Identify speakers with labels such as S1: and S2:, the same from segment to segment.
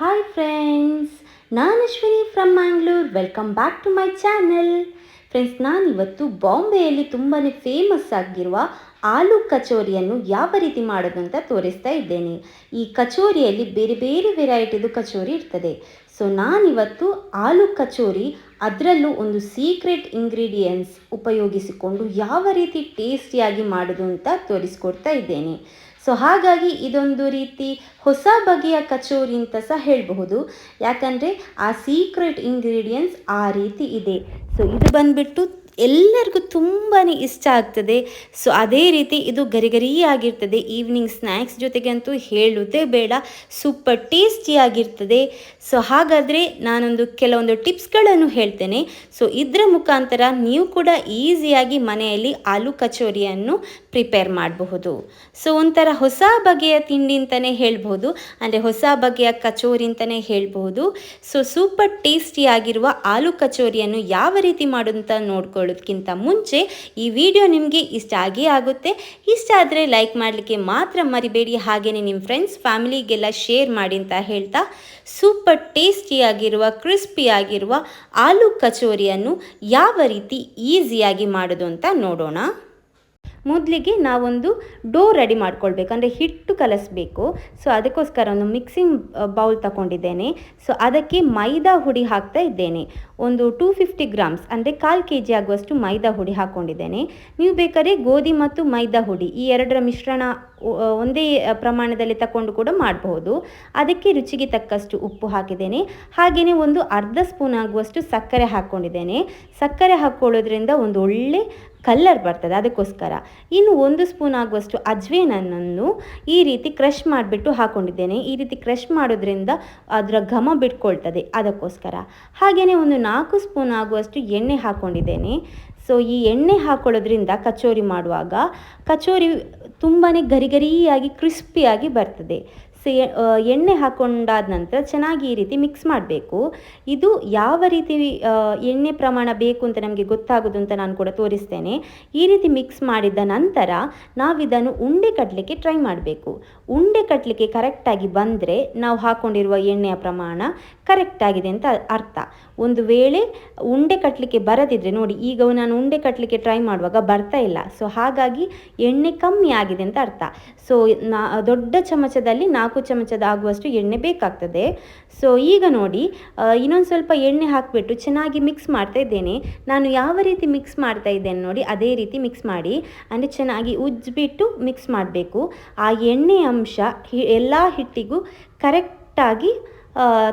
S1: Hi friends ನಾನು Ashwini from Mangalore welcome back to my channel friends ನಾನಿವತ್ತು ಬಾಂಬೆಯಲ್ಲಿ ತುಂಬಾ ಫೇಮಸ್ ಆಗಿರುವ ಆಲೂ ಕಚೋರಿಯನ್ನು ಯಾವ ರೀತಿ ಮಾಡೋದು ಅಂತ ತೋರಿಸ್ತಾ ಇದ್ದೇನೆ. ಈ ಕಚೋರಿಯಲ್ಲಿ ಬೇರೆ ಬೇರೆ ವೆರೈಟಿದು ಕಚೋರಿ ಇರ್ತದೆ. ಸೊ ನಾನಿವತ್ತು ಆಲೂ ಕಚೋರಿ ಅದರಲ್ಲೂ ಒಂದು ಸೀಕ್ರೆಟ್ ಇಂಗ್ರೀಡಿಯೆಂಟ್ಸ್ ಉಪಯೋಗಿಸಿಕೊಂಡು ಯಾವ ರೀತಿ ಟೇಸ್ಟಿಯಾಗಿ ಮಾಡೋದು ಅಂತ ತೋರಿಸ್ಕೊಡ್ತಾ ಇದ್ದೇನೆ. ಸೊ ಹಾಗಾಗಿ ಇದೊಂದು ರೀತಿ ಹೊಸ ಬಗೆಯ ಕಚೋರಿ ಅಂತ ಸಹ ಹೇಳಬಹುದು. ಯಾಕಂದರೆ ಆ ಸೀಕ್ರೆಟ್ ಇಂಗ್ರೀಡಿಯೆಂಟ್ಸ್ ಆ ರೀತಿ ಇದೆ. ಸೊ ಇದು ಬಂದ್ಬಿಟ್ಟು ಎಲ್ಲರಿಗೂ ತುಂಬಾ ಇಷ್ಟ ಆಗ್ತದೆ. ಸೊ ಅದೇ ರೀತಿ ಇದು ಗರಿ ಗರಿಯಾಗಿರ್ತದೆ ಈವ್ನಿಂಗ್ ಸ್ನ್ಯಾಕ್ಸ್ ಜೊತೆಗಂತೂ ಹೇಳುವುದೇ ಬೇಡ. ಸೂಪರ್ ಟೇಸ್ಟಿಯಾಗಿರ್ತದೆ ಸೊ ಹಾಗಾದರೆ ನಾನೊಂದು ಕೆಲವೊಂದು ಟಿಪ್ಸ್ಗಳನ್ನು ಹೇಳ್ತೇನೆ. ಸೊ ಇದರ ಮುಖಾಂತರ ನೀವು ಕೂಡ ಈಸಿಯಾಗಿ ಮನೆಯಲ್ಲಿ ಆಲೂ ಕಚೋರಿಯನ್ನು ಪ್ರಿಪೇರ್ ಮಾಡಬಹುದು. ಸೊ ಒಂಥರ ಹೊಸ ಬಗೆಯ ತಿಂಡಿ ಅಂತಲೇ ಹೇಳ್ಬೋದು ಅಂದರೆ ಹೊಸ ಬಗೆಯ ಕಚೋರಿ ಅಂತಲೇ ಹೇಳ್ಬೋದು ಸೊ ಸೂಪರ್ ಟೇಸ್ಟಿಯಾಗಿರುವ ಆಲೂ ಕಚೋರಿಯನ್ನು ಯಾವ ರೀತಿ ಮಾಡೋದು ಅಂತ ನೋಡ್ಕೊಳ್ಳೋದಕ್ಕಿಂತ ಮುಂಚೆ ಈ ವಿಡಿಯೋ ನಿಮಗೆ ಇಷ್ಟ ಆಗೇ ಆಗುತ್ತೆ. ಇಷ್ಟ ಆದರೆ ಲೈಕ್ ಮಾಡಲಿಕ್ಕೆ ಮಾತ್ರ ಮರಿಬೇಡಿ. ಹಾಗೆಯೇ ನಿಮ್ಮ ಫ್ರೆಂಡ್ಸ್ ಫ್ಯಾಮಿಲಿಗೆಲ್ಲ ಶೇರ್ ಮಾಡಿ ಅಂತ ಹೇಳ್ತಾ ಸೂಪರ್ ಟೇಸ್ಟಿಯಾಗಿರುವ ಕ್ರಿಸ್ಪಿಯಾಗಿರುವ ಆಲೂ ಕಚೋರಿಯನ್ನು ಯಾವ ರೀತಿ ಈಸಿಯಾಗಿ ಮಾಡೋದು ಅಂತ ನೋಡೋಣ. ಮೊದಲಿಗೆ ನಾವೊಂದು ಡೋ ರೆಡಿ ಮಾಡ್ಕೊಳ್ಬೇಕು, ಅಂದರೆ ಹಿಟ್ಟು ಕಲಸಬೇಕು. ಸೊ ಅದಕ್ಕೋಸ್ಕರ ಒಂದು ಮಿಕ್ಸಿಂಗ್ ಬೌಲ್ ತಗೊಂಡಿದ್ದೇನೆ. ಸೊ ಅದಕ್ಕೆ ಮೈದಾ ಹುಡಿ ಹಾಕ್ತಾ ಇದ್ದೇನೆ. ಒಂದು ಟೂ ಫಿಫ್ಟಿ ಗ್ರಾಮ್ಸ್, ಅಂದರೆ ಕಾಲು ಕೆ ಜಿ ಆಗುವಷ್ಟು ಮೈದಾ ಹುಡಿ ಹಾಕ್ಕೊಂಡಿದ್ದೇನೆ ನೀವು ಬೇಕಾದ್ರೆ ಗೋಧಿ ಮತ್ತು ಮೈದಾ ಹುಡಿ, ಈ ಎರಡರ ಮಿಶ್ರಣ ಒಂದೇ ಪ್ರಮಾಣದಲ್ಲಿ ತಗೊಂಡು ಕೂಡ ಮಾಡಬಹುದು. ಅದಕ್ಕೆ ರುಚಿಗೆ ತಕ್ಕಷ್ಟು ಉಪ್ಪು ಹಾಕಿದ್ದೇನೆ. ಹಾಗೆಯೇ ಒಂದು ಅರ್ಧ ಸ್ಪೂನ್ ಆಗುವಷ್ಟು ಸಕ್ಕರೆ ಹಾಕ್ಕೊಂಡಿದ್ದೇನೆ. ಸಕ್ಕರೆ ಹಾಕ್ಕೊಳ್ಳೋದ್ರಿಂದ ಒಂದು ಒಳ್ಳೆ ಕಲ್ಲರ್ ಬರ್ತದೆ, ಅದಕ್ಕೋಸ್ಕರ. ಇನ್ನು ಒಂದು ಸ್ಪೂನ್ ಆಗುವಷ್ಟು ಅಜ್ವೇನನ್ನು ಈ ರೀತಿ ಕ್ರಷ್ ಮಾಡಿಬಿಟ್ಟು ಹಾಕ್ಕೊಂಡಿದ್ದೇನೆ ಈ ರೀತಿ ಕ್ರಷ್ ಮಾಡೋದ್ರಿಂದ ಅದರ ಘಮ ಬಿಟ್ಕೊಳ್ತದೆ, ಅದಕ್ಕೋಸ್ಕರ. ಹಾಗೆಯೇ ಒಂದು ನಾಲ್ಕು ಸ್ಪೂನ್ ಆಗುವಷ್ಟು ಎಣ್ಣೆ ಹಾಕ್ಕೊಂಡಿದ್ದೇನೆ ಸೊ ಈ ಎಣ್ಣೆ ಹಾಕೊಳ್ಳೋದ್ರಿಂದ ಕಚೋರಿ ಮಾಡುವಾಗ ಕಚೋರಿ ತುಂಬಾ ಗರಿ ಗರಿಯಾಗಿ ಕ್ರಿಸ್ಪಿಯಾಗಿ ಬರ್ತದೆ. ಎಣ್ಣೆ ಹಾಕೊಂಡಾದ ನಂತರ ಚೆನ್ನಾಗಿ ಈ ರೀತಿ ಮಿಕ್ಸ್ ಮಾಡಬೇಕು. ಇದು ಯಾವ ರೀತಿ ಎಣ್ಣೆ ಪ್ರಮಾಣ ಬೇಕು ಅಂತ ನಮಗೆ ಗೊತ್ತಾಗೋದು ಅಂತ ನಾನು ಕೂಡ ತೋರಿಸ್ತೇನೆ. ಈ ರೀತಿ ಮಿಕ್ಸ್ ಮಾಡಿದ ನಂತರ ನಾವಿದನ್ನು ಉಂಡೆ ಕಟ್ಟಲಿಕ್ಕೆ ಟ್ರೈ ಮಾಡಬೇಕು. ಉಂಡೆ ಕಟ್ಟಲಿಕ್ಕೆ ಕರೆಕ್ಟಾಗಿ ಬಂದರೆ ನಾವು ಹಾಕೊಂಡಿರುವ ಎಣ್ಣೆಯ ಪ್ರಮಾಣ ಕರೆಕ್ಟಾಗಿದೆ ಅಂತ ಅರ್ಥ. ಒಂದು ವೇಳೆ ಉಂಡೆ ಕಟ್ಟಲಿಕ್ಕೆ ಬರದಿದ್ದರೆ ನೋಡಿ, ಈಗ ನಾನು ಉಂಡೆ ಕಟ್ಟಲಿಕ್ಕೆ ಟ್ರೈ ಮಾಡುವಾಗ ಬರ್ತಾ ಇಲ್ಲ. ಸೊ ಹಾಗಾಗಿ ಎಣ್ಣೆ ಕಮ್ಮಿ ಆಗಿದೆ ಅಂತ ಅರ್ಥ. ಸೊ ನಾ, ದೊಡ್ಡ ಚಮಚದಲ್ಲಿ ನಾಲ್ಕು ಚಮಚದ ಆಗುವಷ್ಟು ಎಣ್ಣೆ ಬೇಕಾಗ್ತದೆ. ಸೊ ಈಗ ನೋಡಿ ಇನ್ನೊಂದು ಸ್ವಲ್ಪ ಎಣ್ಣೆ ಹಾಕಿಬಿಟ್ಟು ಚೆನ್ನಾಗಿ ಮಿಕ್ಸ್ ಮಾಡ್ತಾ ಇದ್ದೇನೆ. ನಾನು ಯಾವ ರೀತಿ ಮಿಕ್ಸ್ ಮಾಡ್ತಾ ಇದ್ದೇನೆ ನೋಡಿ, ಅದೇ ರೀತಿ ಮಿಕ್ಸ್ ಮಾಡಿ, ಅಂದರೆ ಚೆನ್ನಾಗಿ ಉಜ್ಜಿಬಿಟ್ಟು ಮಿಕ್ಸ್ ಮಾಡಬೇಕು. ಆ ಎಣ್ಣೆ ಅಂಶ ಎಲ್ಲ ಹಿಟ್ಟಿಗೂ ಕರೆಕ್ಟಾಗಿ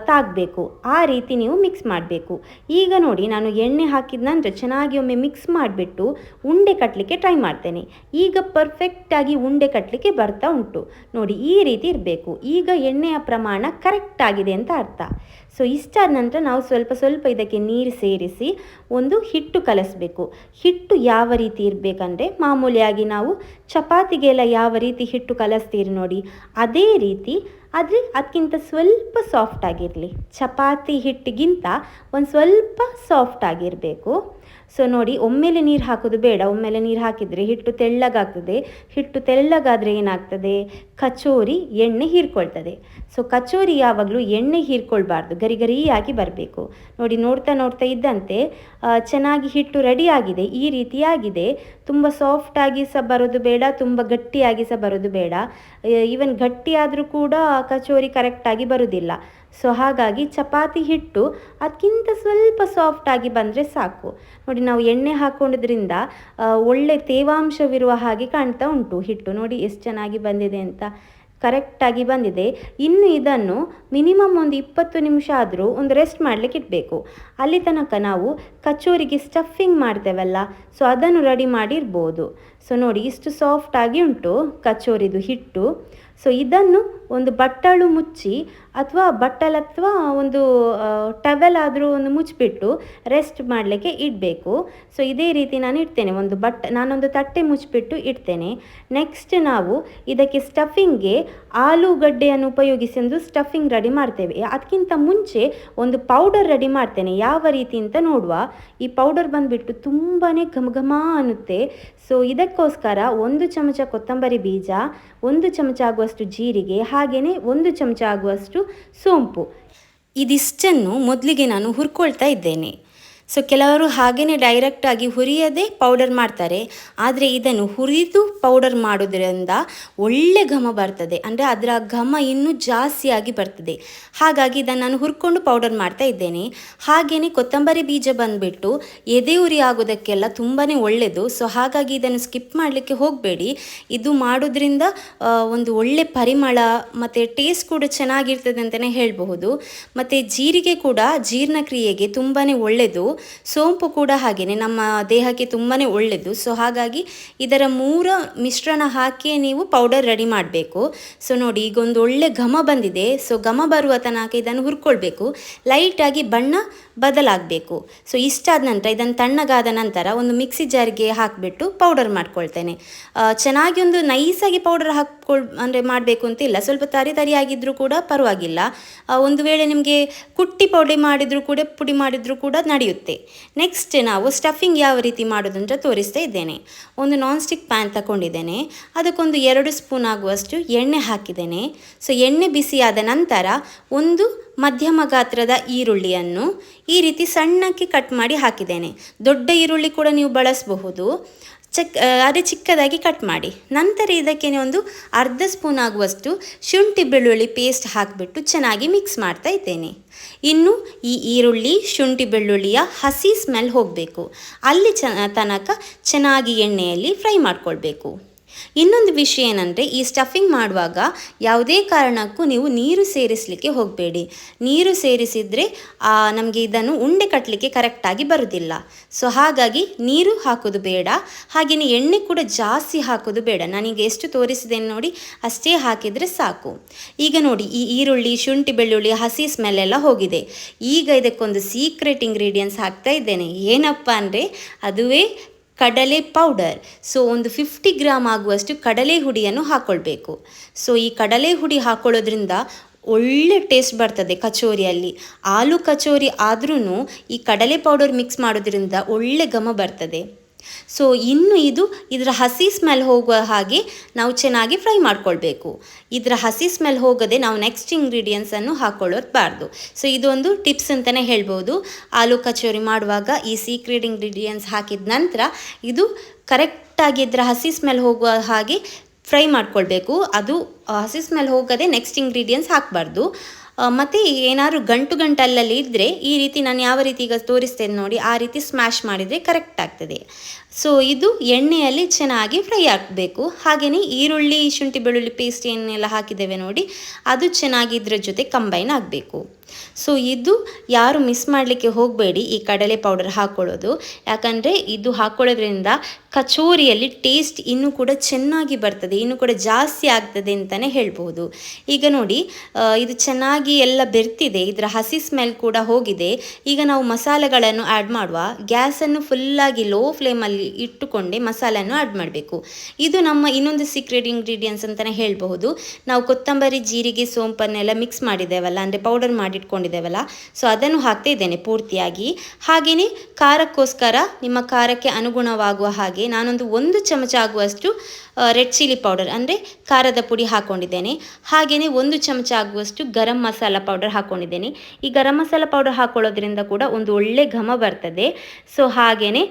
S1: ತಾಗಬೇಕು. ಆ ರೀತಿ ನೀವು ಮಿಕ್ಸ್ ಮಾಡಬೇಕು. ಈಗ ನೋಡಿ, ನಾನು ಎಣ್ಣೆ ಹಾಕಿದ ನಂತರ ಚೆನ್ನಾಗಿ ಒಮ್ಮೆ ಮಿಕ್ಸ್ ಮಾಡಿಬಿಟ್ಟು ಉಂಡೆ ಕಟ್ಟಲಿಕ್ಕೆ ಟ್ರೈ ಮಾಡ್ತೇನೆ. ಈಗ ಪರ್ಫೆಕ್ಟಾಗಿ ಉಂಡೆ ಕಟ್ಟಲಿಕ್ಕೆ ಬರ್ತಾ ಉಂಟು. ನೋಡಿ, ಈ ರೀತಿ ಇರಬೇಕು. ಈಗ ಎಣ್ಣೆಯ ಪ್ರಮಾಣ ಕರೆಕ್ಟ್ ಆಗಿದೆ ಅಂತ ಅರ್ಥ. ಸೊ ಇಷ್ಟಾದ ನಂತರ ನಾವು ಸ್ವಲ್ಪ ಸ್ವಲ್ಪ ಇದಕ್ಕೆ ನೀರು ಸೇರಿಸಿ ಒಂದು ಹಿಟ್ಟು ಕಲಸಬೇಕು. ಹಿಟ್ಟು ಯಾವ ರೀತಿ ಇರಬೇಕಂದ್ರೆ ಮಾಮೂಲಿಯಾಗಿ ನಾವು ಚಪಾತಿಗೆಲ್ಲ ಯಾವ ರೀತಿ ಹಿಟ್ಟು ಕಲಸ್ತೀರಿ ನೋಡಿ, ಅದೇ ರೀತಿ ಆದರೆ ಅದಕ್ಕಿಂತ ಸ್ವಲ್ಪ ಸಾಫ್ಟ್ ಆಗಿರಲಿ. ಚಪಾತಿ ಹಿಟ್ಟಿಗಿಂತ ಒಂದು ಸ್ವಲ್ಪ ಸಾಫ್ಟ್ ಆಗಿರಬೇಕು. ಸೊ ನೋಡಿ, ಒಮ್ಮೆಲೆ ನೀರು ಹಾಕೋದು ಬೇಡ. ಒಮ್ಮೆಲೆ ನೀರು ಹಾಕಿದರೆ ಹಿಟ್ಟು ತೆಳ್ಳಗಾಗ್ತದೆ. ಹಿಟ್ಟು ತೆಳ್ಳಗಾದರೆ ಏನಾಗ್ತದೆ? ಕಚೋರಿ ಎಣ್ಣೆ ಹೀರ್ಕೊಳ್ತದೆ. ಸೊ ಕಚೋರಿ ಯಾವಾಗಲೂ ಎಣ್ಣೆ ಹೀರ್ಕೊಳ್ಬಾರ್ದು. ಗರಿ ಗರಿಯಾಗಿ ಬರಬೇಕು. ನೋಡಿ, ನೋಡ್ತಾ ನೋಡ್ತಾ ಇದ್ದಂತೆ ಚೆನ್ನಾಗಿ ಹಿಟ್ಟು ರೆಡಿಯಾಗಿದೆ ಈ ರೀತಿಯಾಗಿದೆ. ತುಂಬ ಸಾಫ್ಟಾಗಿ ಸಹ ಬರೋದು ಬೇಡ, ತುಂಬ ಗಟ್ಟಿಯಾಗಿ ಸಹ ಬರೋದು ಬೇಡ. ಈವನ್ ಗಟ್ಟಿಯಾದರೂ ಕೂಡ ಕಚೋರಿ ಕರೆಕ್ಟಾಗಿ ಬರೋದಿಲ್ಲ. ಸೊ ಹಾಗಾಗಿ ಚಪಾತಿ ಹಿಟ್ಟು ಅದಕ್ಕಿಂತ ಸ್ವಲ್ಪ ಸಾಫ್ಟಾಗಿ ಬಂದರೆ ಸಾಕು. ನೋಡಿ ನಾವು ಎಣ್ಣೆ ಹಾಕೊಂಡಿದ್ರಿಂದ ಒಳ್ಳೆ ತೇವಾಂಶವಿರುವ ಹಾಗೆ ಕಾಣ್ತಾ ಉಂಟು ಹಿಟ್ಟು. ನೋಡಿ ಎಷ್ಟು ಚೆನ್ನಾಗಿ ಬಂದಿದೆ ಅಂತ. ಕರೆಕ್ಟಾಗಿ ಬಂದಿದೆ. ಇನ್ನು ಇದನ್ನು ಮಿನಿಮಮ್ ಒಂದು ಇಪ್ಪತ್ತು ನಿಮಿಷ ಆದರೂ ಒಂದು ರೆಸ್ಟ್ ಮಾಡಲಿಕ್ಕೆ ಇಡಬೇಕು. ಅಲ್ಲಿ ತನಕ ನಾವು ಕಚೋರಿಗೆ ಸ್ಟಫಿಂಗ್ ಮಾಡ್ತೇವಲ್ಲ ಸೊ ಅದನ್ನು ರೆಡಿ ಮಾಡಿರ್ಬೋದು. ಸೊ ನೋಡಿ, ಇಷ್ಟು ಸಾಫ್ಟಾಗಿ ಉಂಟು, ಕಚೋರಿದು ಹಿಟ್ಟು. ಸೊ ಇದನ್ನು ಒಂದು ಬಟ್ಟಲು ಮುಚ್ಚಿ ಅಥವಾ ಬಟ್ಟಲ್ ಅಥವಾ ಒಂದು ಟವೆಲ್ ಆದರೂ ಒಂದು ಮುಚ್ಚಿಬಿಟ್ಟು ರೆಸ್ಟ್ ಮಾಡಲಿಕ್ಕೆ ಇಡಬೇಕು. ಸೊ ಇದೇ ರೀತಿ ನಾನು ಇಡ್ತೇನೆ. ಒಂದು ಬಟ್ಟ, ನಾನೊಂದು ತಟ್ಟೆ ಮುಚ್ಚಿಬಿಟ್ಟು ಇಡ್ತೇನೆ. ನೆಕ್ಸ್ಟ್ ನಾವು ಇದಕ್ಕೆ ಸ್ಟಫಿಂಗ್ಗೆ ಆಲೂಗಡ್ಡೆಯನ್ನು ಉಪಯೋಗಿಸಿ ಒಂದು ಸ್ಟಫಿಂಗ್ ರೆಡಿ ಮಾಡ್ತೇವೆ. ಅದಕ್ಕಿಂತ ಮುಂಚೆ ಒಂದು ಪೌಡರ್ ರೆಡಿ ಮಾಡ್ತೇನೆ. ಯಾವ ರೀತಿ ಅಂತ ನೋಡುವ. ಈ ಪೌಡರ್ ಬಂದುಬಿಟ್ಟು ತುಂಬಾ ಘಮ ಘಮ ಅನ್ನುತ್ತೆ ಸೊ ಇದಕ್ಕೋಸ್ಕರ ಒಂದು ಚಮಚ ಕೊತ್ತಂಬರಿ ಬೀಜ, ಒಂದು ಚಮಚ ಆಗುವಷ್ಟು ಜೀರಿಗೆ ಹಾಗೆಯೇ ಒಂದು ಚಮಚ ಆಗುವಷ್ಟು ಸೋಂಪು. ಇದಿಷ್ಟನ್ನು ಮೊದಲಿಗೆ ನಾನು ಹುರ್ಕೊಳ್ತಾ ಇದ್ದೇನೆ. ಸೊ ಕೆಲವರು ಹಾಗೆಯೇ ಡೈರೆಕ್ಟಾಗಿ ಹುರಿಯದೆ ಪೌಡರ್ ಮಾಡ್ತಾರೆ. ಆದರೆ ಇದನ್ನು ಹುರಿದು ಪೌಡರ್ ಮಾಡೋದ್ರಿಂದ ಒಳ್ಳೆ ಘಮ ಬರ್ತದೆ. ಅಂದರೆ ಅದರ ಘಮ ಇನ್ನೂ ಜಾಸ್ತಿಯಾಗಿ ಬರ್ತದೆ. ಹಾಗಾಗಿ ಇದನ್ನು ನಾನು ಹುರ್ಕೊಂಡು ಪೌಡರ್ ಮಾಡ್ತಾ ಇದ್ದೇನೆ. ಹಾಗೆಯೇ ಕೊತ್ತಂಬರಿ ಬೀಜ ಬಂದುಬಿಟ್ಟು ಎದೆ ಉರಿ ಆಗೋದಕ್ಕೆಲ್ಲ ತುಂಬಾ ಒಳ್ಳೆಯದು. ಸೊ ಹಾಗಾಗಿ ಇದನ್ನು ಸ್ಕಿಪ್ ಮಾಡಲಿಕ್ಕೆ ಹೋಗಬೇಡಿ. ಇದು ಮಾಡೋದ್ರಿಂದ ಒಂದು ಒಳ್ಳೆ ಪರಿಮಳ ಮತ್ತು ಟೇಸ್ಟ್ ಕೂಡ ಚೆನ್ನಾಗಿರ್ತದೆ ಅಂತಲೇ ಹೇಳಬಹುದು. ಮತ್ತು ಜೀರಿಗೆ ಕೂಡ ಜೀರ್ಣಕ್ರಿಯೆಗೆ ತುಂಬಾ ಒಳ್ಳೆಯದು. ಸೋಂಪು ಕೂಡ ಹಾಗೆಯೇ ನಮ್ಮ ದೇಹಕ್ಕೆ ತುಂಬಾ ಒಳ್ಳೆಯದು ಸೊ ಹಾಗಾಗಿ ಇದರ ಮೂರ ಮಿಶ್ರಣ ಹಾಕಿ ನೀವು ಪೌಡರ್ ರೆಡಿ ಮಾಡಬೇಕು. ಸೊ ನೋಡಿ ಈಗ ಒಂದು ಒಳ್ಳೆ ಘಮ ಬಂದಿದೆ. ಸೊ ಘಮ ಬರುವ ತನಕ ಇದನ್ನು ಹುರ್ಕೊಳ್ಬೇಕು. ಲೈಟಾಗಿ ಬಣ್ಣ ಬದಲಾಗಬೇಕು. ಸೊ ಇಷ್ಟಾದ ನಂತರ, ಇದನ್ನು ತಣ್ಣಗಾದ ನಂತರ ಒಂದು ಮಿಕ್ಸಿ ಜಾರಿಗೆ ಹಾಕಿಬಿಟ್ಟು ಪೌಡರ್ ಮಾಡ್ಕೊಳ್ತೇನೆ. ಚೆನ್ನಾಗಿ ಒಂದು ನೈಸಾಗಿ ಪೌಡರ್ ಹಾಕ್ಕೊಳ್, ಅಂದರೆ ಮಾಡಬೇಕು ಅಂತ ಇಲ್ಲ. ಸ್ವಲ್ಪ ತರಿ ತರಿಯಾಗಿದ್ದರೂ ಕೂಡ ಪರವಾಗಿಲ್ಲ. ಒಂದು ವೇಳೆ ನಿಮಗೆ ಕುಟ್ಟಿ ಪೌಡಿ ಮಾಡಿದರೂ ಕೂಡ ಪುಡಿ ಮಾಡಿದರೂ ಕೂಡ ನಡೆಯುತ್ತೆ. ನೆಕ್ಸ್ಟ್ ನಾವು ಸ್ಟಫಿಂಗ್ ಯಾವ ರೀತಿ ಮಾಡೋದು ಅಂತ ತೋರಿಸ್ತಾ ಇದ್ದೇನೆ. ಒಂದು ನಾನ್ ಸ್ಟಿಕ್ ಪ್ಯಾನ್ ತಗೊಂಡಿದ್ದೇನೆ ಅದಕ್ಕೊಂದು ಎರಡು ಸ್ಪೂನ್ ಆಗುವಷ್ಟು ಎಣ್ಣೆ ಹಾಕಿದ್ದೇನೆ. ಸೊ ಎಣ್ಣೆ ಬಿಸಿಯಾದ ನಂತರ ಒಂದು ಮಧ್ಯಮ ಗಾತ್ರದ ಈರುಳ್ಳಿಯನ್ನು ಈ ರೀತಿ ಸಣ್ಣಕ್ಕೆ ಕಟ್ ಮಾಡಿ ಹಾಕಿದ್ದೇನೆ. ದೊಡ್ಡ ಈರುಳ್ಳಿ ಕೂಡ ನೀವು ಬಳಸಬಹುದು. ಚಿಕ್ ಅದೇ ಚಿಕ್ಕದಾಗಿ ಕಟ್ ಮಾಡಿ. ನಂತರ ಇದಕ್ಕೆ ಒಂದು ಅರ್ಧ ಸ್ಪೂನ್ ಆಗುವಷ್ಟು ಶುಂಠಿ ಬೆಳ್ಳುಳ್ಳಿ ಪೇಸ್ಟ್ ಹಾಕಿಬಿಟ್ಟು ಚೆನ್ನಾಗಿ ಮಿಕ್ಸ್ ಮಾಡ್ತಾ ಇದ್ದೇನೆ. ಇನ್ನು ಈ ಈರುಳ್ಳಿ, ಶುಂಠಿ ಬೆಳ್ಳುಳ್ಳಿಯ ಹಸಿ ಸ್ಮೆಲ್ ಹೋಗಬೇಕು. ಅಲ್ಲಿ ಚ, ತನಕ ಚೆನ್ನಾಗಿ ಎಣ್ಣೆಯಲ್ಲಿ ಫ್ರೈ ಮಾಡ್ಕೊಳ್ಬೇಕು. ಇನ್ನೊಂದು ವಿಷಯ ಏನಂದರೆ, ಈ ಸ್ಟಫಿಂಗ್ ಮಾಡುವಾಗ ಯಾವುದೇ ಕಾರಣಕ್ಕೂ ನೀವು ನೀರು ಸೇರಿಸಲಿಕ್ಕೆ ಹೋಗಬೇಡಿ. ನೀರು ಸೇರಿಸಿದರೆ ನಮಗೆ ಇದನ್ನು ಉಂಡೆ ಕಟ್ಟಲಿಕ್ಕೆ ಕರೆಕ್ಟಾಗಿ ಬರುವುದಿಲ್ಲ ಸೊ ಹಾಗಾಗಿ ನೀರು ಹಾಕೋದು ಬೇಡ. ಹಾಗೆಯೇ ಎಣ್ಣೆ ಕೂಡ ಜಾಸ್ತಿ ಹಾಕೋದು ಬೇಡ. ನನಗೆ ಎಷ್ಟು ತೋರಿಸಿದ್ದೇನೆ ನೋಡಿ, ಅಷ್ಟೇ ಹಾಕಿದರೆ ಸಾಕು. ಈಗ ನೋಡಿ, ಈ ಈರುಳ್ಳಿ, ಶುಂಠಿ, ಬೆಳ್ಳುಳ್ಳಿ, ಹಸಿ ಸ್ಮೆಲ್ ಎಲ್ಲ ಹೋಗಿದೆ. ಈಗ ಇದಕ್ಕೊಂದು ಸೀಕ್ರೆಟ್ ಇಂಗ್ರೀಡಿಯೆಂಟ್ಸ್ ಹಾಕ್ತಾ ಇದ್ದೇನೆ. ಏನಪ್ಪ ಅಂದರೆ, ಅದುವೇ ಕಡಲೆ ಪೌಡರ್ ಸೊ ಒಂದು ಫಿಫ್ಟಿ ಗ್ರಾಮ್ ಆಗುವಷ್ಟು ಕಡಲೆ ಹುಡಿಯನ್ನು ಹಾಕ್ಕೊಳ್ಬೇಕು ಸೊ ಈ ಕಡಲೆ ಹುಡಿ ಹಾಕೊಳ್ಳೋದ್ರಿಂದ ಒಳ್ಳೆ ಟೇಸ್ಟ್ ಬರ್ತದೆ ಕಚೋರಿಯಲ್ಲಿ. ಆಲೂ ಕಚೋರಿ ಆದ್ರೂ ಈ ಕಡಲೆ ಪೌಡರ್ ಮಿಕ್ಸ್ ಮಾಡೋದ್ರಿಂದ ಒಳ್ಳೆ ಘಮ ಬರ್ತದೆ. ಸೊ ಇನ್ನು ಇದು ಇದರ ಹಸಿ ಸ್ಮೆಲ್ ಹೋಗುವ ಹಾಗೆ ನಾವು ಚೆನ್ನಾಗಿ ಫ್ರೈ ಮಾಡ್ಕೊಳ್ಬೇಕು. ಇದರ ಹಸಿ ಸ್ಮೆಲ್ ಹೋಗದೆ ನಾವು ನೆಕ್ಸ್ಟ್ ಇಂಗ್ರೀಡಿಯೆಂಟ್ಸನ್ನು ಹಾಕ್ಕೊಳ್ಳೋದ್ಬಾರ್ದು ಸೊ ಇದೊಂದು ಟಿಪ್ಸ್ ಅಂತಲೇ ಹೇಳ್ಬೋದು. ಆಲೂ ಕಚೋರಿ ಮಾಡುವಾಗ ಈ ಸೀಕ್ರೆಟ್ ಇಂಗ್ರೀಡಿಯೆಂಟ್ಸ್ ಹಾಕಿದ ನಂತರ ಇದು ಕರೆಕ್ಟಾಗಿ ಇದರ ಹಸಿ ಸ್ಮೆಲ್ ಹೋಗುವ ಹಾಗೆ ಫ್ರೈ ಮಾಡ್ಕೊಳ್ಬೇಕು. ಅದು ಹಸಿ ಸ್ಮೆಲ್ ಹೋಗದೆ ನೆಕ್ಸ್ಟ್ ಇಂಗ್ರೀಡಿಯೆಂಟ್ಸ್ ಹಾಕಬಾರ್ದು. ಮತ್ತು ಏನಾದ್ರು ಗಂಟು ಗಂಟಲ್ಲಲ್ಲಿ ಇದ್ದರೆ ಈ ರೀತಿ ನಾನು ಯಾವ ರೀತಿ ಈಗ ತೋರಿಸ್ತೇನೆ ನೋಡಿ, ಆ ರೀತಿ ಸ್ಮ್ಯಾಶ್ ಮಾಡಿದರೆ ಕರೆಕ್ಟ್ ಆಗ್ತದೆ. ಸೊ ಇದು ಎಣ್ಣೆಯಲ್ಲಿ ಚೆನ್ನಾಗಿ ಫ್ರೈ ಆಗಬೇಕು. ಹಾಗೆಯೇ ಈರುಳ್ಳಿ, ಶುಂಠಿ ಬೆಳ್ಳುಳ್ಳಿ ಪೇಸ್ಟ್ ಏನೆಲ್ಲ ಹಾಕಿದ್ದೇವೆ ನೋಡಿ, ಅದು ಚೆನ್ನಾಗಿ ಇದ್ರ ಜೊತೆ ಕಂಬೈನ್ ಆಗಬೇಕು. ಸೊ ಇದು ಯಾರು ಮಿಸ್ ಮಾಡಲಿಕ್ಕೆ ಹೋಗಬೇಡಿ ಈ ಕಡಲೆ ಪೌಡರ್ ಹಾಕ್ಕೊಳ್ಳೋದು ಯಾಕಂದರೆ ಇದು ಹಾಕ್ಕೊಳ್ಳೋದ್ರಿಂದ ಕಚೋರಿಯಲ್ಲಿ ಟೇಸ್ಟ್ ಇನ್ನೂ ಕೂಡ ಚೆನ್ನಾಗಿ ಬರ್ತದೆ, ಇನ್ನೂ ಕೂಡ ಜಾಸ್ತಿ ಆಗ್ತದೆ ಅಂತಲೇ ಹೇಳ್ಬೋದು. ಈಗ ನೋಡಿ ಇದು ಚೆನ್ನಾಗಿ ಎಲ್ಲ ಬೆರ್ತಿದೆ, ಇದರ ಹಸಿ ಸ್ಮೆಲ್ ಕೂಡ ಹೋಗಿದೆ. ಈಗ ನಾವು ಮಸಾಲೆಗಳನ್ನು ಆ್ಯಡ್ ಮಾಡುವ. ಗ್ಯಾಸನ್ನು ಫುಲ್ಲಾಗಿ ಲೋ ಫ್ಲೇಮಲ್ಲಿ ಇಟ್ಟುಕೊಂಡೇ ಮಸಾಲೆಯನ್ನು ಆ್ಯಡ್ ಮಾಡಬೇಕು. ಇದು ನಮ್ಮ ಇನ್ನೊಂದು ಸೀಕ್ರೆಟ್ ಇಂಗ್ರೀಡಿಯೆಂಟ್ಸ್ ಅಂತಲೇ ಹೇಳಬಹುದು. ನಾವು ಕೊತ್ತಂಬರಿ, ಜೀರಿಗೆ, ಸೋಂಪನ್ನೆಲ್ಲ ಮಿಕ್ಸ್ ಮಾಡಿದ್ದೇವಲ್ಲ, ಅಂದರೆ ಪೌಡರ್ ಮಾಡಿಟ್ಕೊಂಡಿದ್ದೇವಲ್ಲ ಸೊ ಅದನ್ನು ಹಾಕ್ತಾ ಇದ್ದೇನೆ ಪೂರ್ತಿಯಾಗಿ. ಹಾಗೆಯೇ ಖಾರಕ್ಕೋಸ್ಕರ ನಿಮ್ಮ ಖಾರಕ್ಕೆ ಅನುಗುಣವಾಗುವ ಹಾಗೆ ನಾನೊಂದು ಒಂದು ಚಮಚ ಆಗುವಷ್ಟು ರೆಡ್ ಚಿಲ್ಲಿ ಪೌಡರ್ ಅಂದರೆ ಖಾರದ ಪುಡಿ ಹಾಕ್ಕೊಂಡಿದ್ದೇನೆ ಹಾಗೆಯೇ ಒಂದು ಚಮಚ ಆಗುವಷ್ಟು ಗರಂ ಮಸಾಲ ಪೌಡರ್ ಹಾಕ್ಕೊಂಡಿದ್ದೇನೆ ಈ ಗರಂ ಮಸಾಲ ಪೌಡರ್ ಹಾಕ್ಕೊಳ್ಳೋದ್ರಿಂದ ಕೂಡ ಒಂದು ಒಳ್ಳೆ ಘಮ ಬರ್ತದೆ. ಸೊ ಹಾಗೆಯೇ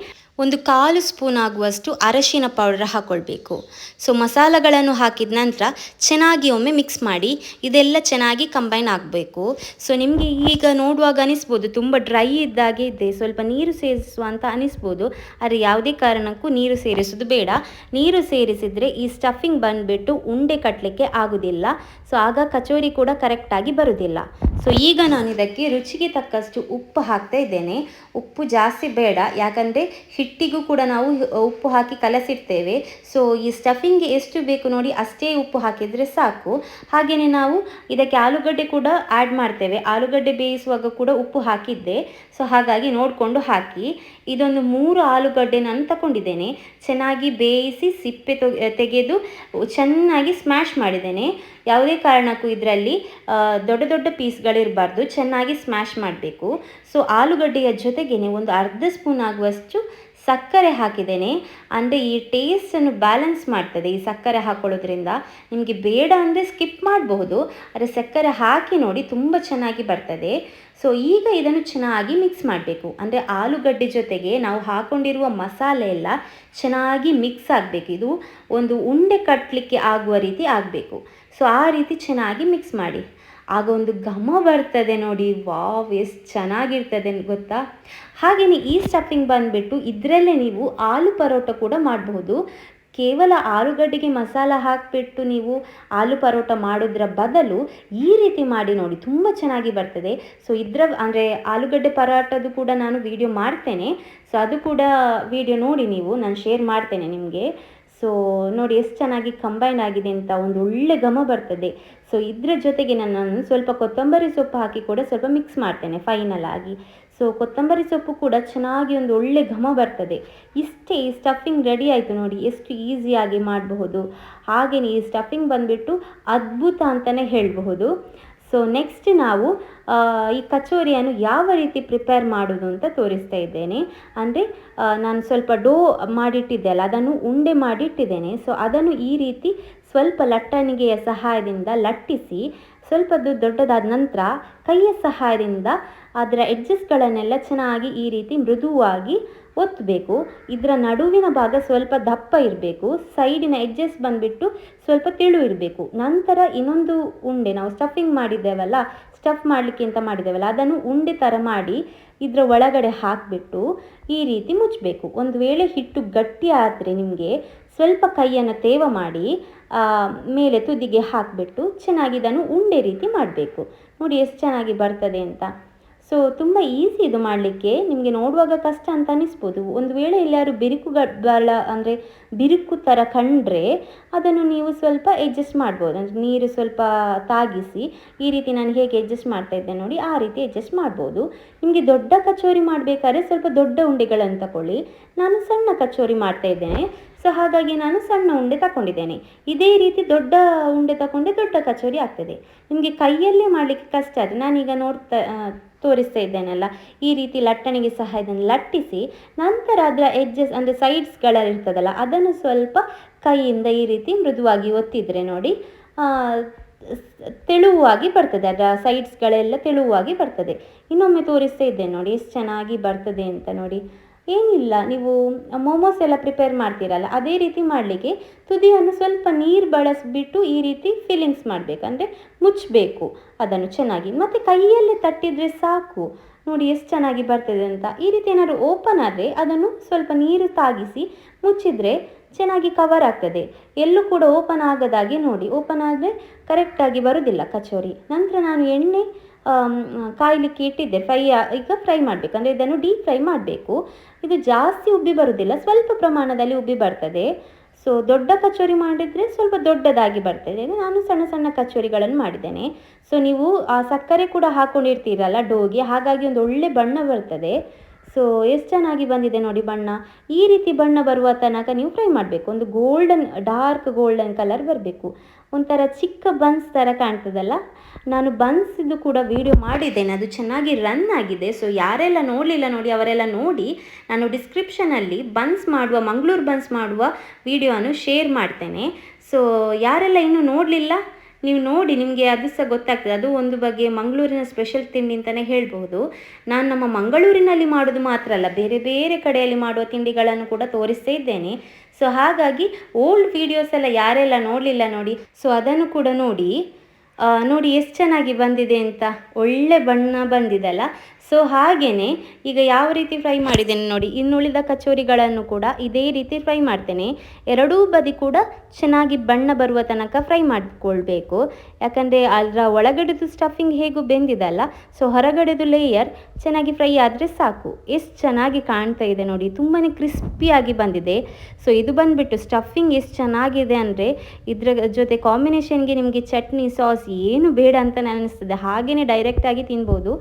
S1: ಒಂದು ಕಾಲು ಸ್ಪೂನ್ ಆಗುವಷ್ಟು ಅರಶಿನ ಪೌಡರ್ ಹಾಕ್ಕೊಳ್ಬೇಕು ಸೊ ಮಸಾಲಗಳನ್ನು ಹಾಕಿದ ನಂತರ ಚೆನ್ನಾಗಿ ಒಮ್ಮೆ ಮಿಕ್ಸ್ ಮಾಡಿ ಇದೆಲ್ಲ ಚೆನ್ನಾಗಿ ಕಂಬೈನ್ ಆಗಬೇಕು. ಸೊ ನಿಮಗೆ ಈಗ ನೋಡುವಾಗ ಅನಿಸ್ಬೋದು, ತುಂಬ ಡ್ರೈ ಇದ್ದಾಗೆ ಇದೆ, ಸ್ವಲ್ಪ ನೀರು ಸೇರಿಸುವ ಅಂತ ಅನಿಸ್ಬೋದು, ಆದರೆ ಯಾವುದೇ ಕಾರಣಕ್ಕೂ ನೀರು ಸೇರಿಸೋದು ಬೇಡ. ನೀರು ಸೇರಿಸಿದರೆ ಈ ಸ್ಟಫಿಂಗ್ ಬಂದುಬಿಟ್ಟು ಉಂಡೆ ಕಟ್ಟಲಿಕ್ಕೆ ಆಗೋದಿಲ್ಲ. ಸೊ ಆಗ ಕಚೋರಿ ಕೂಡ ಕರೆಕ್ಟಾಗಿ ಬರುವುದಿಲ್ಲ ಸೊ ಈಗ ನಾನು ಇದಕ್ಕೆ ರುಚಿಗೆ ತಕ್ಕಷ್ಟು ಉಪ್ಪು ಹಾಕ್ತಾ ಇದ್ದೇನೆ. ಉಪ್ಪು ಜಾಸ್ತಿ ಬೇಡ, ಯಾಕಂದರೆ ಹಿಟ್ಟಿಗೂ ಕೂಡ ನಾವು ಉಪ್ಪು ಹಾಕಿ ಕಲಸಿರ್ತೇವೆ. ಸೊ ಈ ಸ್ಟಫಿಂಗ್ಗೆ ಎಷ್ಟು ಬೇಕು ನೋಡಿ ಅಷ್ಟೇ ಉಪ್ಪು ಹಾಕಿದರೆ ಸಾಕು. ಹಾಗೆಯೇ ನಾವು ಇದಕ್ಕೆ ಆಲೂಗಡ್ಡೆ ಕೂಡ ಆ್ಯಡ್ ಮಾಡ್ತೇವೆ. ಆಲೂಗಡ್ಡೆ ಬೇಯಿಸುವಾಗ ಕೂಡ ಉಪ್ಪು ಹಾಕಿದ್ದೆ. ಸೊ ಹಾಗಾಗಿ ನೋಡಿಕೊಂಡು ಹಾಕಿ. ಇದೊಂದು ಮೂರು ಆಲೂಗಡ್ಡೆ ನಾನು ತಗೊಂಡಿದ್ದೇನೆ ಚೆನ್ನಾಗಿ ಬೇಯಿಸಿ ಸಿಪ್ಪೆ ತೊಗೆ- ತೆಗೆದು, ಚೆನ್ನಾಗಿ ಸ್ಮ್ಯಾಶ್ ಮಾಡಿದ್ದೇನೆ. ಯಾವುದೇ ಕಾರಣಕ್ಕೂ ಇದರಲ್ಲಿ ದೊಡ್ಡ ದೊಡ್ಡ ಪೀಸ್ಗಳಿರಬಾರ್ದು ಚೆನ್ನಾಗಿ ಸ್ಮ್ಯಾಶ್ ಮಾಡಬೇಕು. ಸೊ ಆಲೂಗಡ್ಡೆಯ ಜೊತೆಗೇ ಒಂದು ಅರ್ಧ ಸ್ಪೂನ್ ಆಗುವಷ್ಟು ಸಕ್ಕರೆ ಹಾಕಿದ್ದೇನೆ. ಅಂದರೆ ಈ ಟೇಸ್ಟನ್ನು ಬ್ಯಾಲೆನ್ಸ್ ಮಾಡ್ತದೆ ಈ ಸಕ್ಕರೆ ಹಾಕೊಳ್ಳೋದ್ರಿಂದ. ನಿಮಗೆ ಬೇಡ ಅಂದರೆ ಸ್ಕಿಪ್ ಮಾಡಬಹುದು, ಆದರೆ ಸಕ್ಕರೆ ಹಾಕಿ ನೋಡಿ ತುಂಬ ಚೆನ್ನಾಗಿ ಬರ್ತದೆ. ಸೊ ಈಗ ಇದನ್ನು ಚೆನ್ನಾಗಿ ಮಿಕ್ಸ್ ಮಾಡಬೇಕು. ಅಂದರೆ ಆಲೂಗಡ್ಡೆ ಜೊತೆಗೆ ನಾವು ಹಾಕೊಂಡಿರುವ ಮಸಾಲೆ ಎಲ್ಲ ಚೆನ್ನಾಗಿ ಮಿಕ್ಸ್ ಆಗಬೇಕು. ಇದು ಒಂದು ಉಂಡೆ ಕಟ್ಟಲಿಕ್ಕೆ ಆಗುವ ರೀತಿ ಆಗಬೇಕು. ಸೊ ಆ ರೀತಿ ಚೆನ್ನಾಗಿ ಮಿಕ್ಸ್ ಮಾಡಿ. ಆಗ ಒಂದು ಘಮ ಬರ್ತದೆ ನೋಡಿ. ವಾವ್, ಎಷ್ಟು ಚೆನ್ನಾಗಿರ್ತದೆ ಗೊತ್ತಾ? ಹಾಗೆಯೇ ಈ ಸ್ಟಫಿಂಗ್ ಬಂದುಬಿಟ್ಟು ಇದರಲ್ಲೇ ನೀವು ಆಲೂ ಪರೋಟ ಕೂಡ ಮಾಡಬಹುದು. ಕೇವಲ ಆಲೂಗಡ್ಡೆಗೆ ಮಸಾಲ ಹಾಕಿಬಿಟ್ಟು ನೀವು ಆಲೂ ಪರೋಟ ಮಾಡೋದ್ರ ಬದಲು ಈ ರೀತಿ ಮಾಡಿ ನೋಡಿ. ತುಂಬ ಚೆನ್ನಾಗಿ ಬರ್ತದೆ. ಸೊ ಇದರ ಅಂದರೆ ಆಲೂಗಡ್ಡೆ ಪರೋಟದ್ದು ಕೂಡ ನಾನು ವಿಡಿಯೋ ಮಾಡ್ತೇನೆ. ಸೊ ಅದು ಕೂಡ ವಿಡಿಯೋ ನೋಡಿ ನೀವು. ನಾನು ಶೇರ್ ಮಾಡ್ತೇನೆ ನಿಮಗೆ. ಸೊ ನೋಡಿ ಎಷ್ಟು ಚೆನ್ನಾಗಿ ಕಂಬೈನ್ ಆಗಿದೆ ಅಂತ ಒಂದು ಒಳ್ಳೆ ಘಮ ಬರ್ತದೆ. ಸೊ ಇದರ ಜೊತೆಗೆ ನಾನು ಸ್ವಲ್ಪ ಕೊತ್ತಂಬರಿ ಸೊಪ್ಪು ಹಾಕಿ ಕೂಡ ಸ್ವಲ್ಪ ಮಿಕ್ಸ್ ಮಾಡ್ತೇನೆ ಫೈನಲ್ ಆಗಿ. ಸೊ ಕೊತ್ತಂಬರಿ ಸೊಪ್ಪು ಕೂಡ ಚೆನ್ನಾಗಿ ಒಂದು ಒಳ್ಳೆ ಘಮ ಬರ್ತದೆ. ಇಷ್ಟೇ ಈ ಸ್ಟಫಿಂಗ್ ರೆಡಿ ಆಯಿತು ನೋಡಿ, ಎಷ್ಟು ಈಸಿಯಾಗಿ ಮಾಡಬಹುದು. ಹಾಗೆಯೇ ಈ ಸ್ಟಫಿಂಗ್ ಬಂದುಬಿಟ್ಟು ಅದ್ಭುತ ಅಂತಲೇ ಹೇಳಬಹುದು. ಸೊ ನೆಕ್ಸ್ಟ್ ನಾವು ಈ ಕಚೋರಿಯನ್ನು ಯಾವ ರೀತಿ ಪ್ರಿಪೇರ್ ಮಾಡೋದು ಅಂತ ತೋರಿಸ್ತಾ ಇದ್ದೇನೆ. ಅಂದರೆ ನಾನು ಸ್ವಲ್ಪ ಡೋ ಮಾಡಿಟ್ಟಿದ್ದೆ ಅಲ್ಲ ಅದನ್ನು ಉಂಡೆ ಮಾಡಿಟ್ಟಿದ್ದೇನೆ. ಸೊ ಅದನ್ನು ಈ ರೀತಿ ಸ್ವಲ್ಪ ಲಟ್ಟಣಿಗೆಯ ಸಹಾಯದಿಂದ ಲಟ್ಟಿಸಿ ಸ್ವಲ್ಪ ದೊಡ್ಡದಾದ ನಂತರ ಕೈಯ ಸಹಾಯದಿಂದ ಅದರ ಎಡ್ಜಸ್ಗಳನ್ನೆಲ್ಲ ಚೆನ್ನಾಗಿ ಈ ರೀತಿ ಮೃದುವಾಗಿ ಒತ್ತಬೇಕು ಇದರ ನಡುವಿನ ಭಾಗ ಸ್ವಲ್ಪ ದಪ್ಪ ಇರಬೇಕು, ಸೈಡಿನ ಎಡ್ಜಸ್ ಬಂದುಬಿಟ್ಟು ಸ್ವಲ್ಪ ತೆಳು ಇರಬೇಕು. ನಂತರ ಇನ್ನೊಂದು ಉಂಡೆ ನಾವು ಸ್ಟಫಿಂಗ್ ಮಾಡಿದ್ದೇವಲ್ಲ ಸ್ಟಫ್ ಮಾಡಲಿಕ್ಕೆ ಅಂತ ಮಾಡಿದ್ದೇವಲ್ಲ, ಅದನ್ನು ಉಂಡೆ ಥರ ಮಾಡಿ ಇದರ ಒಳಗಡೆ ಹಾಕಿಬಿಟ್ಟು ಈ ರೀತಿ ಮುಚ್ಚಬೇಕು ಒಂದು ವೇಳೆ ಹಿಟ್ಟು ಗಟ್ಟಿ ಆದರೆ ನಿಮಗೆ ಸ್ವಲ್ಪ ಕೈಯನ್ನು ತೇವ ಮಾಡಿ ಮೇಲೆ ತುದಿಗೆ ಹಾಕಿಬಿಟ್ಟು ಚೆನ್ನಾಗಿ ಇದನ್ನು ಉಂಡೆ ರೀತಿ ಮಾಡಬೇಕು. ನೋಡಿ ಎಷ್ಟು ಚೆನ್ನಾಗಿ ಬರ್ತದೆ ಅಂತ. ಸೊ ತುಂಬ ಈಸಿ ಇದು ಮಾಡಲಿಕ್ಕೆ. ನಿಮಗೆ ನೋಡುವಾಗ ಕಷ್ಟ ಅಂತ ಅನಿಸ್ಬೋದು. ಒಂದು ವೇಳೆ ಎಲ್ಲರೂ ಬಿರುಕುಗಳ ಅಂದರೆ ಬಿರುಕು ಥರ ಕಂಡ್ರೆ ಅದನ್ನು ನೀವು ಸ್ವಲ್ಪ ಅಡ್ಜಸ್ಟ್ ಮಾಡ್ಬೋದು. ಅಂದರೆ ನೀರು ಸ್ವಲ್ಪ ತಾಗಿಸಿ ಈ ರೀತಿ ನಾನು ಹೇಗೆ ಅಡ್ಜಸ್ಟ್ ಮಾಡ್ತಾ ಇದ್ದೆ ನೋಡಿ ಆ ರೀತಿ ಅಡ್ಜಸ್ಟ್ ಮಾಡ್ಬೋದು. ನಿಮಗೆ ದೊಡ್ಡ ಕಚೋರಿ ಮಾಡಬೇಕಾದ್ರೆ ಸ್ವಲ್ಪ ದೊಡ್ಡ ಉಂಡೆಗಳನ್ನು ತಗೊಳ್ಳಿ ನಾನು ಸಣ್ಣ ಕಚೋರಿ ಮಾಡ್ತಾ ಇದ್ದೇನೆ. ಸೊ ಹಾಗಾಗಿ ನಾನು ಸಣ್ಣ ಉಂಡೆ ತಗೊಂಡಿದ್ದೇನೆ ಇದೇ ರೀತಿ ದೊಡ್ಡ ಉಂಡೆ ತಗೊಂಡೆ ದೊಡ್ಡ ಕಚೋರಿ ಆಗ್ತದೆ. ನಿಮಗೆ ಕೈಯಲ್ಲೇ ಮಾಡಲಿಕ್ಕೆ ಕಷ್ಟ ಆದರೆ ನಾನೀಗ ನೋಡ್ತಾ ತೋರಿಸ್ತಾ ಇದ್ದೇನಲ್ಲ, ಈ ರೀತಿ ಲಟ್ಟಣಿಗೆ ಇದನ್ನು ಲಟ್ಟಿಸಿ ನಂತರ ಅದರ ಎಡ್ಜಸ್ ಅಂದರೆ ಸೈಡ್ಸ್ಗಳಿರ್ತದಲ್ಲ ಅದನ್ನು ಸ್ವಲ್ಪ ಕೈಯಿಂದ ಈ ರೀತಿ ಮೃದುವಾಗಿ ಒತ್ತಿದರೆ ನೋಡಿ ತೆಳುವಾಗಿ ಬರ್ತದೆ. ಅದರ ಸೈಡ್ಸ್ಗಳೆಲ್ಲ ತೆಳುವಾಗಿ ಬರ್ತದೆ. ಇನ್ನೊಮ್ಮೆ ತೋರಿಸ್ತಾ ಇದ್ದೇನೆ ನೋಡಿ, ಎಷ್ಟು ಚೆನ್ನಾಗಿ ಬರ್ತದೆ ಅಂತ ನೋಡಿ. ಏನಿಲ್ಲ, ನೀವು ಮೋಮೋಸ್ ಎಲ್ಲ ಪ್ರಿಪೇರ್ ಮಾಡ್ತೀರಲ್ಲ, ಅದೇ ರೀತಿ ಮಾಡಲಿಕ್ಕೆ ತುದಿಯನ್ನು ಸ್ವಲ್ಪ ನೀರು ಬಳಸಿಬಿಟ್ಟು ಈ ರೀತಿ ಫಿಲ್ಲಿಂಗ್ಸ್ ಮಾಡಬೇಕು, ಅಂದರೆ ಮುಚ್ಚಬೇಕು ಅದನ್ನು ಚೆನ್ನಾಗಿ. ಮತ್ತು ಕೈಯಲ್ಲೇ ತಟ್ಟಿದರೆ ಸಾಕು, ನೋಡಿ ಎಷ್ಟು ಚೆನ್ನಾಗಿ ಬರ್ತದೆ ಅಂತ. ಈ ರೀತಿ ಏನಾದರೂ ಓಪನ್ ಆದರೆ ಅದನ್ನು ಸ್ವಲ್ಪ ನೀರು ತಾಗಿಸಿ ಮುಚ್ಚಿದರೆ ಚೆನ್ನಾಗಿ ಕವರ್ ಆಗ್ತದೆ. ಎಲ್ಲೂ ಕೂಡ ಓಪನ್ ಆಗದಾಗೆ ನೋಡಿ ಓಪನ್ ಆದರೆ ಕರೆಕ್ಟಾಗಿ ಬರೋದಿಲ್ಲ ಕಚೋರಿ. ನಂತರ ನಾನು ಎಣ್ಣೆ ಕಾಯಲಿಕ್ಕೆ ಇಟ್ಟಿದ್ದೆ ಫ್ರೈ ಈಗ ಫ್ರೈ ಮಾಡಬೇಕು. ಅಂದರೆ ಇದನ್ನು ಡೀಪ್ ಫ್ರೈ ಮಾಡಬೇಕು. ಇದು ಜಾಸ್ತಿ ಉಬ್ಬಿ ಬರುವುದಿಲ್ಲ ಸ್ವಲ್ಪ ಪ್ರಮಾಣದಲ್ಲಿ ಉಬ್ಬಿ ಬರ್ತದೆ. ಸೊ ದೊಡ್ಡ ಕಚೋರಿ ಮಾಡಿದರೆ ಸ್ವಲ್ಪ ದೊಡ್ಡದಾಗಿ ಬರ್ತದೆ. ನಾನು ಸಣ್ಣ ಸಣ್ಣ ಕಚೋರಿಗಳನ್ನು ಮಾಡಿದ್ದೇನೆ. ಸೊ ನೀವು ಆ ಸಕ್ಕರೆ ಕೂಡ ಹಾಕ್ಕೊಂಡಿರ್ತೀರಲ್ಲ ಡೋಗೆ. ಹಾಗಾಗಿ ಒಂದು ಒಳ್ಳೆ ಬಣ್ಣ ಬರ್ತದೆ. ಸೊ ಎಷ್ಟು ಚೆನ್ನಾಗಿ ಬಂದಿದೆ ನೋಡಿ ಬಣ್ಣ. ಈ ರೀತಿ ಬಣ್ಣ ಬರುವ ತನಕ ನೀವು ಫ್ರೈ ಮಾಡಬೇಕು. ಒಂದು ಗೋಲ್ಡನ್ ಡಾರ್ಕ್ ಗೋಲ್ಡನ್ ಕಲರ್ ಬರಬೇಕು. ಒಂಥರ ಚಿಕ್ಕ ಬನ್ಸ್ ಥರ ಕಾಣ್ತದಲ್ಲ? ನಾನು ಬನ್ಸಿದ್ದು ಕೂಡ ವೀಡಿಯೋ ಮಾಡಿದ್ದೇನೆ. ಅದು ಚೆನ್ನಾಗಿ ರನ್ ಆಗಿದೆ. ಸೊ ಯಾರೆಲ್ಲ ನೋಡಲಿಲ್ಲ ನೋಡಿ, ಅವರೆಲ್ಲ ನೋಡಿ ನಾನು ಡಿಸ್ಕ್ರಿಪ್ಷನಲ್ಲಿ ಬನ್ಸ್ ಮಾಡುವ, ಮಂಗಳೂರು ಬನ್ಸ್ ಮಾಡುವ ವಿಡಿಯೋವನ್ನು ಶೇರ್ ಮಾಡ್ತೇನೆ. ಸೊ ಯಾರೆಲ್ಲ ಇನ್ನೂ ನೋಡಲಿಲ್ಲ? ನೀವು ನೋಡಿ ನಿಮಗೆ ಅದು ಸಹ ಗೊತ್ತಾಗ್ತದೆ. ಅದು ಒಂದು ಬಗ್ಗೆ ಮಂಗಳೂರಿನ ಸ್ಪೆಷಲ್ ತಿಂಡಿ ಅಂತಲೇ ಹೇಳ್ಬೋದು ನಾನು ನಮ್ಮ ಮಂಗಳೂರಿನಲ್ಲಿ ಮಾಡೋದು ಮಾತ್ರ ಅಲ್ಲ, ಬೇರೆ ಬೇರೆ ಕಡೆಯಲ್ಲಿ ಮಾಡುವ ತಿಂಡಿಗಳನ್ನು ಕೂಡ ತೋರಿಸ್ತಾ ಇದ್ದೇನೆ. ಸೊ ಹಾಗಾಗಿ ಓಲ್ಡ್ ವೀಡಿಯೋಸ್ ಎಲ್ಲ ಯಾರೆಲ್ಲ ನೋಡಲಿಲ್ಲ ನೋಡಿ ಸೊ ಅದನ್ನು ಕೂಡ ನೋಡಿ ನೋಡಿ ಎಷ್ಟು ಚೆನ್ನಾಗಿ ಬಂದಿದೆ ಅಂತ. ಒಳ್ಳೆ ಬಣ್ಣ ಬಂದಿದೆಲ್ಲ. ಸೊ ಹಾಗೆಯೇ ಈಗ ಯಾವ ರೀತಿ ಫ್ರೈ ಮಾಡಿದ್ದೇನೆ ನೋಡಿ, ಇನ್ನುಳಿದ ಕಚೋರಿಗಳನ್ನು ಕೂಡ ಇದೇ ರೀತಿ ಫ್ರೈ ಮಾಡ್ತೇನೆ. ಎರಡೂ ಬದಿ ಕೂಡ ಚೆನ್ನಾಗಿ ಬಣ್ಣ ಬರುವ ತನಕ ಫ್ರೈ ಮಾಡಿಕೊಳ್ಬೇಕು. ಯಾಕಂದರೆ ಅದರ ಒಳಗಡೆದು ಸ್ಟಫಿಂಗ್ ಹೇಗೂ ಬೆಂದಿದಲ್ಲ ಸೊ ಹೊರಗಡೆದು ಲೇಯರ್ ಚೆನ್ನಾಗಿ ಫ್ರೈ ಆದರೆ ಸಾಕು. ಎಷ್ಟು ಚೆನ್ನಾಗಿ ಕಾಣ್ತಾ ಇದೆ ನೋಡಿ ತುಂಬಾ ಕ್ರಿಸ್ಪಿಯಾಗಿ ಬಂದಿದೆ. ಸೊ ಇದು ಬಂದುಬಿಟ್ಟು ಸ್ಟಫಿಂಗ್ ಎಷ್ಟು ಚೆನ್ನಾಗಿದೆ ಅಂದರೆ, ಇದರ ಜೊತೆ ಕಾಂಬಿನೇಷನ್ಗೆ ನಿಮಗೆ ಚಟ್ನಿ ಸಾಸ್ ಏನು ಬೇಡ ಅಂತ ಅನಿಸ್ತದೆ. ಹಾಗೆಯೇ ಡೈರೆಕ್ಟಾಗಿ ತಿನ್ಬೋದು.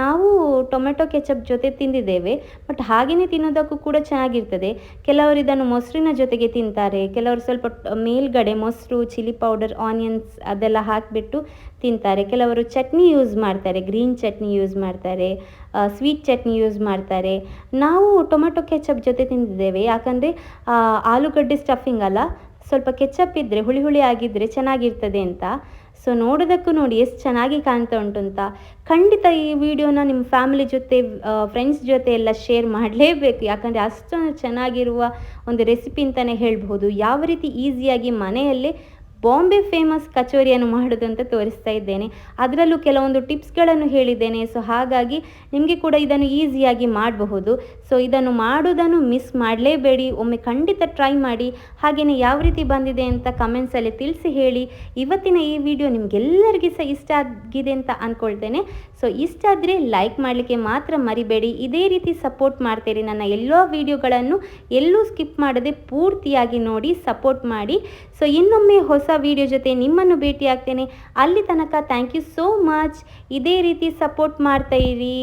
S1: ನಾವು ಟೊಮೆಟೊ ಕೆಚಪ್ ಜೊತೆ ತಿಂದಿದ್ದೇವೆ ಬಟ್ ಹಾಗೆಯೇ ತಿನ್ನೋದಕ್ಕೂ ಕೂಡ ಚೆನ್ನಾಗಿರ್ತದೆ. ಕೆಲವರು ಇದನ್ನು ಮೊಸರಿನ ಜೊತೆಗೆ ತಿಂತಾರೆ, ಕೆಲವರು ಸ್ವಲ್ಪ ಮೇಲ್ಗಡೆ ಮೊಸರು, ಚಿಲ್ಲಿ ಪೌಡರ್, ಆನಿಯನ್ಸ್ ಅದೆಲ್ಲ ಹಾಕಿಬಿಟ್ಟು ತಿಂತಾರೆ. ಕೆಲವರು ಚಟ್ನಿ ಯೂಸ್ ಮಾಡ್ತಾರೆ, ಗ್ರೀನ್ ಚಟ್ನಿ ಯೂಸ್ ಮಾಡ್ತಾರೆ ಸ್ವೀಟ್ ಚಟ್ನಿ ಯೂಸ್ ಮಾಡ್ತಾರೆ. ನಾವು ಟೊಮೆಟೊ ಕೆಚಪ್ ಜೊತೆ ತಿಂದಿದ್ದೇವೆ, ಯಾಕಂದರೆ ಆಲೂಗಡ್ಡೆ ಸ್ಟಫಿಂಗ್ ಅಲ್ಲ, ಸ್ವಲ್ಪ ಕೆಚಪ್ ಇದ್ದರೆ ಹುಳಿ ಹುಳಿ ಆಗಿದ್ದರೆ ಚೆನ್ನಾಗಿರ್ತದೆ ಅಂತ. ಸೊ ನೋಡೋದಕ್ಕೂ ನೋಡಿ ಎಷ್ಟು ಚೆನ್ನಾಗಿ ಕಾಣ್ತಾ ಉಂಟು ಅಂತ. ಖಂಡಿತ ಈ ವಿಡಿಯೋನ ನಿಮ್ಮ ಫ್ಯಾಮಿಲಿ ಜೊತೆ ಫ್ರೆಂಡ್ಸ್ ಜೊತೆ ಎಲ್ಲ ಶೇರ್ ಮಾಡಲೇಬೇಕು. ಯಾಕಂದರೆ ಅಷ್ಟೊಂದು ಚೆನ್ನಾಗಿರುವ ಒಂದು ರೆಸಿಪಿ ಅಂತಲೇ ಹೇಳ್ಬೋದು ಯಾವ ರೀತಿ ಈಸಿಯಾಗಿ ಮನೆಯಲ್ಲೇ ಬಾಂಬೆ ಫೇಮಸ್ ಕಚೋರಿಯನ್ನು ಮಾಡೋದು ತೋರಿಸ್ತಾ ಇದ್ದೇನೆ. ಅದರಲ್ಲೂ ಕೆಲವೊಂದು ಟಿಪ್ಸ್ಗಳನ್ನು ಹೇಳಿದ್ದೇನೆ. ಸೊ, ಹಾಗಾಗಿ ನಿಮಗೆ ಕೂಡ ಇದನ್ನು ಈಸಿಯಾಗಿ ಮಾಡಬಹುದು. ಸೊ, ಇದನ್ನು ಮಾಡೋದನ್ನು ಮಿಸ್ ಮಾಡಲೇಬೇಡಿ. ಒಮ್ಮೆ ಖಂಡಿತ ಟ್ರೈ ಮಾಡಿ. ಹಾಗೆಯೇ ಯಾವ ರೀತಿ ಬಂದಿದೆ ಅಂತ ಕಮೆಂಟ್ಸಲ್ಲಿ ತಿಳಿಸಿ ಹೇಳಿ. ಇವತ್ತಿನ ಈ ವಿಡಿಯೋ ನಿಮಗೆಲ್ಲರಿಗೂ ಸಹ ಇಷ್ಟ ಆಗಿದೆ ಅಂತ ಅಂದ್ಕೊಳ್ತೇನೆ ಸೊ ಇಷ್ಟ ಆದರೆ ಲೈಕ್ ಮಾಡಲಿಕ್ಕೆ ಮಾತ್ರ ಮರಿಬೇಡಿ. ಇದೇ ರೀತಿ ಸಪೋರ್ಟ್ ಮಾಡ್ತೀರಿ. ನನ್ನ ಎಲ್ಲ ವಿಡಿಯೋಗಳನ್ನು ಎಲ್ಲೂ ಸ್ಕಿಪ್ ಮಾಡದೆ ಪೂರ್ತಿಯಾಗಿ ನೋಡಿ ಸಪೋರ್ಟ್ ಮಾಡಿ. ಸೊ ಇನ್ನೊಮ್ಮೆ ಹೊಸ ವಿಡಿಯೋ ಜೊತೆ ನಿಮ್ಮನ್ನು ಭೇಟಿಯಾಗ್ತೇನೆ. ಅಲ್ಲಿ ತನಕ ಥ್ಯಾಂಕ್ ಯು ಸೋ ಮಚ್ ಇದೇ ರೀತಿ ಸಪೋರ್ಟ್ ಮಾಡ್ತಾಯಿರಿ